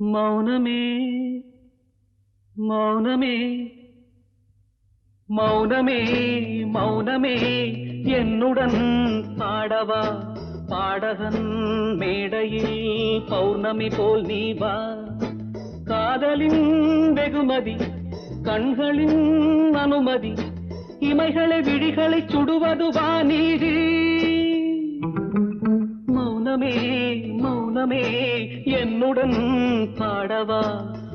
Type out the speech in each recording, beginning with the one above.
மௌனமே மௌனமே மௌனமே மௌனமே. என்னுடன் பாடவா பாடகன் மேடையில் பௌர்ணமி போல் நீ வா. காதலின் வெகுமதி கண்களின் அனுமதி இமைகளை விழிகளை சுடுவதுவா நீதி. மௌனமே மௌனமே என்னுடன் பாடவா?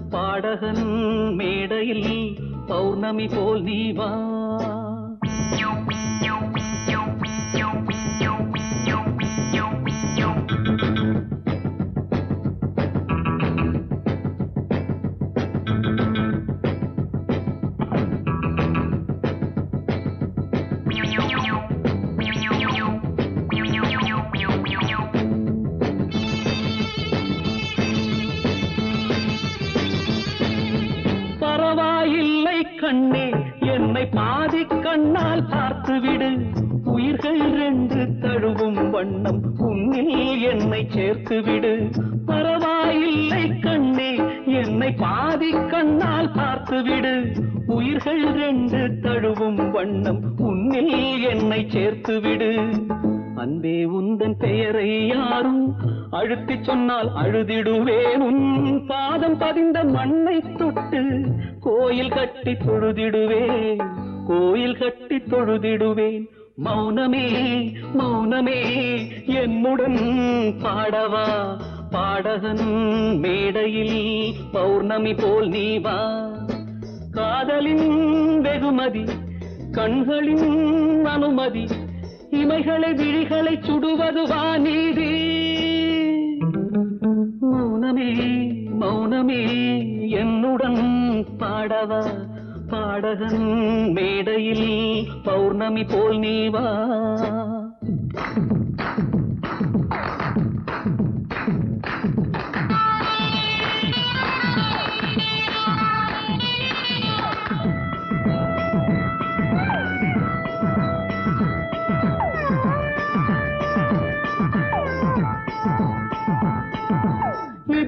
பாடகன் மேடையில் பௌர்ணமி போல் நீ கண்ணே என்னை பாதி கண்ணால் பார்த்துவிடு. உயிர்கள் ரெண்டு தழுவும் வண்ணம் உன்னில் என்னை சேர்த்துவிடு. பரவாயில்லை கண்ணே என்னை பாதி கண்ணால் பார்த்துவிடு. உயிர்கள் ரெண்டு தழுவும் வண்ணம் உன்னில் என்னை சேர்த்துவிடு. உந்தன் பெயரை யாரும் அழுத்தி சொன்னால் அழுதிடுவேன். உன் பாதம் பதிந்த மண்ணை தொட்டு கோயில் கட்டி தொழுதிடுவேன். கோயில் கட்டி தொழுதிடுவேன். மௌனமே மௌனமே என்னுடன் பாடவா? பாடகன் மேடையில் பௌர்ணமி போல் நீ வா. காதலின் வெகுமதி கண்களின் அனுமதி இமைகளை விழிகளை சுடுவது வாநீதி மௌனமே மௌனமே என்னுடன் பாடவா? பாடகன் மேடையில் பௌர்ணமி போல் நீ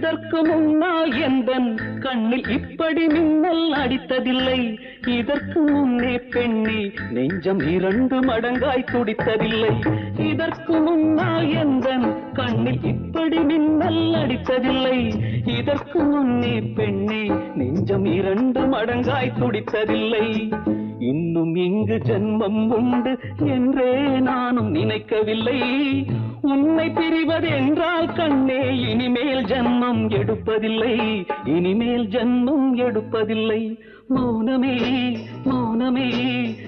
இதற்கு முன்னால் எந்தன் கண்ணில் இப்படி மின்னல் அடித்ததில்லை. இதற்கு முன்னே பெண்ணே நெஞ்சம் இரண்டு மடங்காய் துடித்ததில்லை. இதற்கு முன்னால் எந்தன் கண்ணில் இப்படி மின்னல் அடித்ததில்லை. இதற்கு முன்னே பெண்ணே நெஞ்சம் இரண்டு மடங்காய் துடித்ததில்லை. இன்னும் இங்கு ஜென்மம் உண்டு என்றே நானும் நினைக்கவில்லை. உன் பிரிவது பிரிவதென்றால் கண்ணே இனிமேல் ஜன்மம் எடுப்பதில்லை. இனிமேல் ஜன்மம் எடுப்பதில்லை. மௌனமே மௌனமே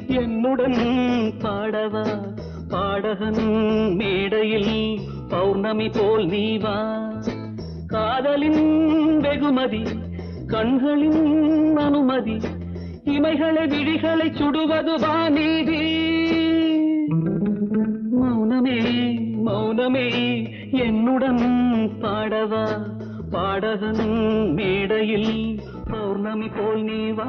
என்னுடன் பாடவா? பாடகன் மேடையில் பௌர்ணமி போல் நீ வா. காதலின் வெகுமதி கண்களின் அனுமதி இமைகளை விழிகளை சுடுவது வாநீதி மௌனமே பாடகன் மேடையில் பௌர்ணமி போல் நீ வா.